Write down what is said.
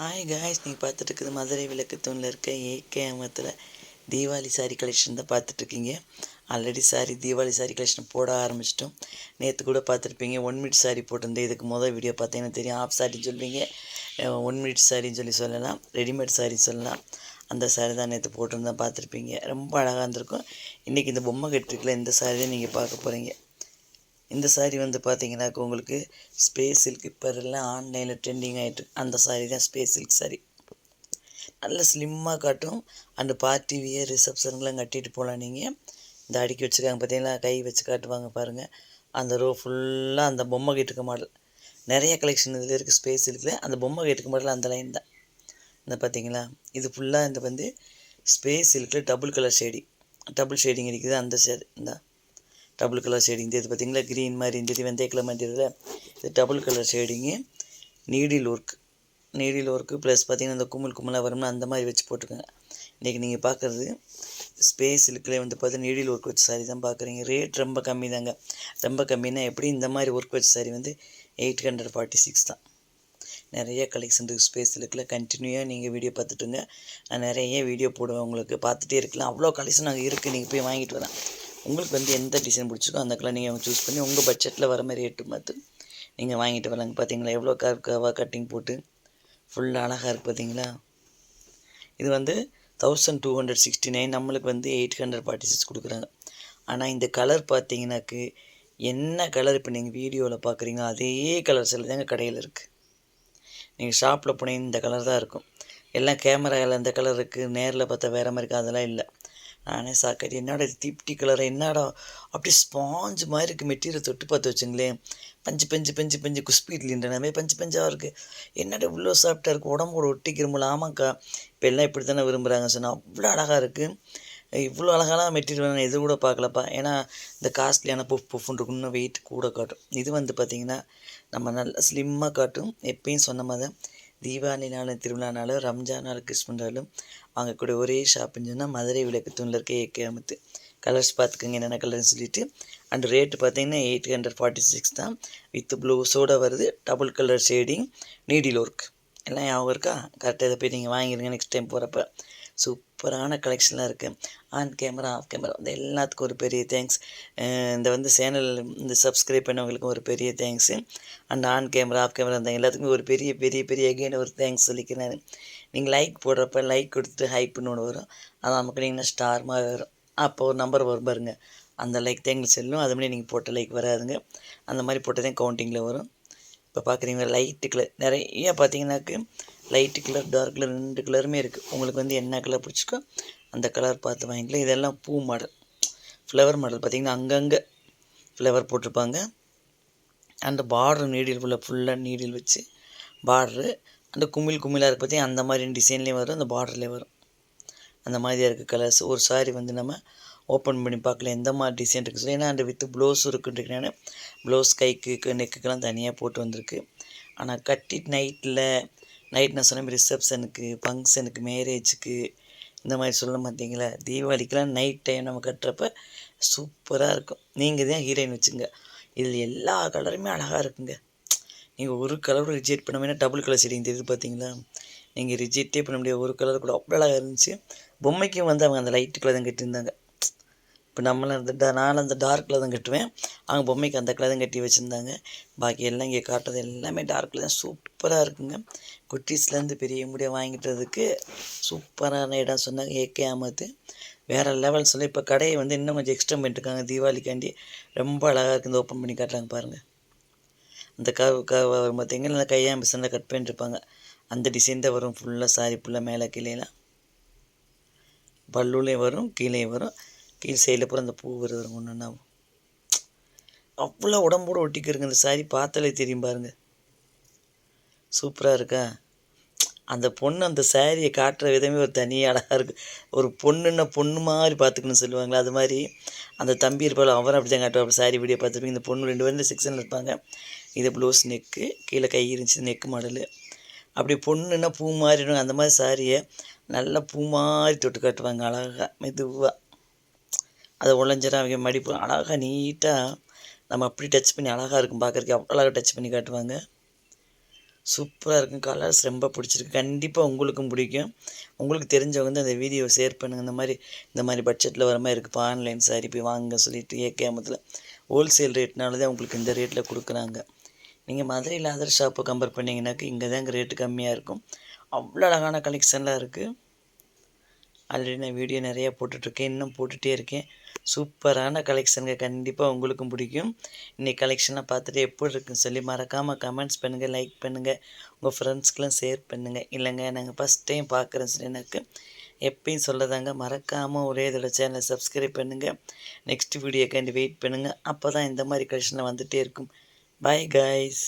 Hi guys நீங்கள் பார்த்துட்டு இருக்குது மதுரை விளக்கு தூணில் இருக்க ஏகே அமத்தில் தீபாவளி சாரி கலெக்ஷன் தான் பார்த்துட்ருக்கீங்க ஆல்ரெடி சாரி தீபாவளி சாரி கலெக்ஷன் போட ஆரம்பிச்சிட்டோம். நேற்று கூட பார்த்துருப்பீங்க ஒன் மினிட் சாரி போட்டிருந்தேன். இதுக்கு முதல் வீடியோ பார்த்தீங்கன்னா தெரியும். ஆஃப் சாரின்னு சொல்லுவீங்க. ஒன் மினிட் சாரின்னு சொல்லி சொல்லலாம். ரெடிமேட் சாரி சொல்லலாம். அந்த சாரி தான் நேற்று போட்டிருந்தேன் பார்த்துருப்பீங்க. ரொம்ப அழகாக இருந்திருக்கும். இன்றைக்கி இந்த பொம்மை கட்டிருக்கல இந்த சாரி தான் நீங்கள் பார்க்க போகிறீங்க இந்த சாரீ வந்து பார்த்தீங்கன்னாக்க உங்களுக்கு ஸ்பேஸ் சில்க் இப்போ எல்லாம் ஆன்லைனில் ட்ரெண்டிங் ஆகிட்டு அந்த சாரீ தான் ஸ்பேஸ் சில்க் சாரீ நல்ல ஸ்லிம்மாக காட்டும். அந்த பார்ட்டி வியர் ரிசப்ஷன்லாம் கட்டிட்டு போகலாம் நீங்கள் இந்த அடுக்கி வச்சுருக்காங்க பார்த்தீங்களா கை வச்சு காட்டுவாங்க பாருங்கள் அந்த ரோ ஃபுல்லாக அந்த பொம்மை கேட்டுக்க மாடல் நிறைய கலெக்ஷன் இதில் இருக்குது ஸ்பேஸ் சில்கில் அந்த பொம்மை கேட்டுக்க மாடல் அந்த லைன் தான். இந்த பார்த்தீங்களா இது ஃபுல்லாக இந்த வந்து space சில்கில் double colour shading double shading இருக்குது அந்த ஷேடு இந்த. டபுள் கலர் ஷேடிங் இது பார்த்தீங்களா க்ரீன் மாதிரி இந்த வெந்தய கலர் மாதிரி தெரியல இது double colour shading needle work needle work plus பார்த்தீங்கன்னா இந்த கும்மல் கும்மலாக வரும்னா அந்த மாதிரி வச்சு போட்டுக்கோங்க இன்றைக்கி நீங்கள் பார்க்குறது ஸ்பேஸ் இலுக்கில் வந்து பார்த்து நீடில் ஒர்க் வச்ச சாரி தான் பார்க்குறீங்க ரேட் ரொம்ப கம்மி தாங்க. ரொம்ப கம்மினா எப்படி இந்த மாதிரி ஒர்க் வச்ச சாரி வந்து எயிட் ஹண்ட்ரட் ஃபார்ட்டி சிக்ஸ் தான். நிறைய கலெக்ஷன் இருக்குது ஸ்பேஸ் இருக்குல்ல கண்டினியூவாக நீங்கள் வீடியோ பார்த்துட்டுங்க. நான் நிறைய வீடியோ போடுவேன் உங்களுக்கு. பார்த்துட்டே இருக்கலாம். அவ்வளோ கலெக்ஷன் அங்கே இருக்குது நீங்கள் போய் வாங்கிட்டு வரேன் உங்களுக்கு வந்து எந்த டிசைன் பிடிச்சிருக்கோ அந்த கலர் நீங்கள் சூஸ் பண்ணி உங்கள் பட்ஜெட்டில் வர மாதிரி ரேட்டு பார்த்து நீங்கள் வாங்கிட்டு வரலாங்க. பார்த்தீங்களா எவ்வளோ கர் கவா கட்டிங் போட்டு ஃபுல்லாக அழகாக இருக்குது பார்த்தீங்களா இது வந்து thousand two hundred sixty nine நம்மளுக்கு வந்து எயிட் ஹண்ட்ரட் ஃபார்ட்டி சிக்ஸ் கொடுக்குறாங்க. ஆனால் இந்த கலர் பார்த்தீங்கன்னாக்கு என்ன கலர் இப்போ நீங்கள் வீடியோவில் பார்க்குறீங்க அதே கலர் சில தாங்க கடையில் இருக்குது நீங்கள் ஷாப்பில் போனீங்க இந்த கலர் தான் இருக்கும். எல்லாம் கேமராவில் இந்த கலர் இருக்குது நேரில் பார்த்தா வேறு மாதிரி இருக்குது அதெல்லாம் இல்லை. நானே சாக்கடி என்னடா இது தீப்டி கலர் என்னடா? அப்படியே ஸ்பாஞ்சு மாதிரி இருக்குது மெட்டீரியல் தொட்டு பார்த்து வச்சுங்களேன். பஞ்சு பஞ்சு பஞ்சு பஞ்சு குஸ்பி இட்லின்ற பஞ்சு பஞ்சாக இருக்குது என்னடா இவ்வளோ சாப்பிட்டா இருக்குது உடம்போட ஒட்டிக்கிறமுல ஆமாக்கா. இப்போ எல்லாம் இப்படி தானே விரும்புகிறாங்க சொன்னால் அவ்வளோ அழகாக இருக்குது இவ்வளோ அழகான மெட்டீரியல் நான் எது கூட பார்க்கலப்பா. ஏன்னா இந்த காஸ்ட்லியான புஃப் புஃப்னு இருக்கும் இன்னும் வெயிட் கூட காட்டும். இது வந்து பார்த்திங்கன்னா நம்ம நல்லா ஸ்லிம்மாக காட்டும். எப்பயும் சொன்ன மாதிரி தீபாவளி திருவிழானாலும் ரம்ஜானாலும் நாள் ரம்ஜான் வாங்கக்கூடிய ஒரே ஷாப்புன்னு சொன்னால் மதுரை விளக்கு தூணில் இருக்க ஏகே அமுத்து. கலர்ஸ் பார்த்துக்கோங்க என்னென்ன கலர்னு சொல்லிவிட்டு அண்ட் ரேட்டு பார்த்தீங்கன்னா எயிட் ஹண்ட்ரட் ஃபார்ட்டி சிக்ஸ் தான். வித் ப்ளூஸோடு வருது double colour shading needle work எல்லாம் ஞாபகம் இருக்கா? கரெக்டாக இதை போய் நீங்கள் வாங்கிடுங்க நெக்ஸ்ட் டைம் போகிறப்ப சூப்பரான கலெக்ஷன்லாம் இருக்குது ஆன் கேமரா ஆஃப் கேமரா வந்து எல்லாத்துக்கும் ஒரு பெரிய தேங்க்ஸ் இந்த வந்து சேனல் இந்த சப்ஸ்கிரைப் பண்ணவங்களுக்கும் ஒரு பெரிய thanks and on camera off camera அந்த எல்லாத்துக்குமே ஒரு பெரிய பெரிய பெரிய அகெயின் ஒரு தேங்க்ஸ் சொல்லிக்கிறேன் நீங்கள் லைக் போடுறப்ப லைக் கொடுத்துட்டு ஹைப்புன்னு ஒன்று வரும். அது நமக்கு நீங்கள் ஸ்டார்மாக வரும். அப்போ ஒரு நம்பர் வரும் பாருங்க. அந்த லைக் தான் எங்களுக்கு செல்லும் அது மாதிரி நீங்கள் போட்ட லைக் வராதுங்க. அந்த மாதிரி போட்டதே கவுண்டிங்கில் வரும். இப்போ பார்க்குறீங்க லைட்டு நிறைய பார்த்தீங்கன்னாக்கு லைட்டு கலர் டார்க் கலர் ரெண்டு கலருமே இருக்குது உங்களுக்கு வந்து என்ன கலர் பிடிச்சிக்கோ அந்த கலர் பார்த்து வாங்கிக்கலாம். இதெல்லாம் பூ மாடல் ஃப்ளவர் மாடல் பார்த்திங்கன்னா அங்கங்கே ஃப்ளவர் போட்டிருப்பாங்க. அந்த பார்டர் நீடில் ஃபுல்லாக ஃபுல்லாக நீடில் வச்சு பார்ட்ரு அந்த குமிழ் குமிழாக இருக்குது பார்த்திங்கன்னா அந்த மாதிரி டிசைன்லேயும் வரும் அந்த பார்டர்லேயும் வரும். அந்த மாதிரியாக இருக்குது கலர்ஸ் ஒரு சாரி வந்து நம்ம ஓப்பன் பண்ணி பார்க்கல எந்த மாதிரி டிசைன் இருக்குது சொல்லி. ஏன்னா அந்த வித்து ப்ளவுஸ் இருக்குன்றதுனால ப்ளவுஸ் கைக்கு நெக்குக்கெல்லாம் தனியாக போட்டு வந்திருக்கு. ஆனால் கட்டி நைட்டில் நைட் நான் சொன்ன ரிசப்ஷனுக்கு ஃபங்க்ஷனுக்கு மேரேஜுக்கு இந்த மாதிரி சொல்ல மாட்டீங்களா தீபாவளிக்கெலாம் நைட் டைம் நம்ம கட்டுறப்ப சூப்பராக இருக்கும். நீங்கள் தான் ஹீரோயின் வச்சுங்க. இதில் எல்லா கலருமே அழகாக இருக்குங்க. நீங்கள் ஒரு கலர் ரிஜெக்ட் பண்ண வேணால் டபுள் கலர் செடிங்க தெரியுது பார்த்தீங்களா? நீங்கள் ரிஜெக்டே பண்ண முடியாது. ஒரு கலர் கூட அவ்வளோ அழகாக இருந்துச்சு. பொம்மைக்கும் வந்து அவங்க அந்த லைட்டு கலர் தான் கட்டியிருந்தாங்க. இப்போ நம்மளாம் அந்த நான் அந்த டார்க் கலர் தான் கட்டுவேன். அவங்க பொம்மைக்கு அந்த கலர் தான் கட்டி வச்சுருந்தாங்க. பாக்கி எல்லாம் இங்கே காட்டுறது எல்லாமே டார்க்கில் தான். சூப்பராக இருக்குங்க. குட்டீஸ்லேருந்து பெரிய முடிய வாங்கிட்டதுக்கு சூப்பரான இடம் சொன்னாங்க ஏகே ஆமத்து வேறு லெவல் சொல்லி இப்போ கடையை வந்து இன்னும் கொஞ்சம் எக்ஸ்டெண்ட் பண்ணிட்டுருக்காங்க தீபாவளிக்காண்டி ரொம்ப அழகாக இருக்குது இந்த ஓப்பன் பண்ணி காட்டுறாங்க பாருங்கள் அந்த க க வரும் பார்த்தீங்கன்னா இந்த கையாம் கட் பண்ணிட்டுருப்பாங்க அந்த டிசைன் தான் வரும். ஃபுல்லாக சாரி ஃபுல்லாக மேலே கீழேலாம். பல்லுலேயும் வரும் கீழே வரும். கீழ் சைடில் பூரா அந்த பூ வருது ஒன்றுன்னா அவ்வளோ உடம்போடு ஒட்டிக்கிருங்க இந்த சாரி பார்த்தாலே தெரியும் பாருங்க. சூப்பராக இருக்கா? அந்த பொண்ணு அந்த சாரியை காட்டுற விதமே ஒரு தனியாக அழகாக இருக்குது ஒரு பொண்ணுன்னா பொண்ணு மாதிரி பார்த்துக்கணும்னு சொல்லுவாங்களே அது மாதிரி. அந்த தம்பி இருப்பாள் அவரும் அப்படி தான் காட்டுவாள் சாரி வீடியோ பார்த்துருப்பீங்க இந்த பொண்ணு ரெண்டு பேரும் செக்ஷனில் இருப்பாங்க. இது ப்ளவுஸ் நெக்கு கீழே கை இருந்துச்சு நெக்கு மாடலு. அப்படி பொண்ணுன்னா பூ மாதிரி அந்த மாதிரி சாரியை நல்லா பூ மாதிரி தொட்டு காட்டுவாங்க அழகாக மெதுவாக அதை உழைஞ்சிடும் அவங்க மடிப்பு அழகாக நீட்டாக நம்ம அப்படி டச் பண்ணி அழகாக இருக்கும் பார்க்குறதுக்கு. அவ்வளோ அழகாக டச் பண்ணி காட்டுவாங்க. சூப்பராக இருக்கும். கலர்ஸ் ரொம்ப பிடிச்சிருக்கு. கண்டிப்பாக உங்களுக்கும் பிடிக்கும். உங்களுக்கு தெரிஞ்சவங்க வந்து அந்த வீடியோ ஷேர் பண்ணுங்கள் இந்த மாதிரி இந்த மாதிரி பட்ஜெட்டில் வர மாதிரி இருக்குப்பா. ஆன்லைன் சாரி போய் வாங்க சொல்லிட்டு ஏகேமத்தில் ஹோல்சேல் ரேட்னால தான் உங்களுக்கு இந்த ரேட்டில் கொடுக்குறாங்க. நீங்கள் மதுரையில் அதர் ஷாப்பை கம்பேர் பண்ணிங்கனாக்கா இங்கே தான் ரேட்டு கம்மியாக இருக்கும். அவ்வளோ அழகான கலெக்ஷன்லாம் இருக்குது ஆல்ரெடி நான் வீடியோ நிறையா போட்டுட்ருக்கேன் இன்னும் போட்டுகிட்டே இருக்கேன். சூப்பரான கலெக்ஷனுங்க கண்டிப்பாக உங்களுக்கும் பிடிக்கும். இன்றைக்கி கலெக்ஷன்லாம் பார்த்துட்டு எப்படி இருக்குன்னு சொல்லி மறக்காமல் கமெண்ட்ஸ் பண்ணுங்கள் லைக் பண்ணுங்கள் உங்கள் ஃப்ரெண்ட்ஸ்க்கெலாம் ஷேர் பண்ணுங்கள் இல்லைங்க நாங்கள் ஃபஸ்ட் டைம் பார்க்குறேன்னு சொல்லி எனக்கு எப்பயும் சொல்லதாங்க. மறக்காமல் ஒரே இதோட சேனலை சப்ஸ்கிரைப் பண்ணுங்கள் நெக்ஸ்ட் வீடியோக்காண்டி வெயிட் பண்ணுங்கள் அப்போ தான் இந்த மாதிரி கலெக்ஷனில் வந்துகிட்டே இருக்கும். Bye guys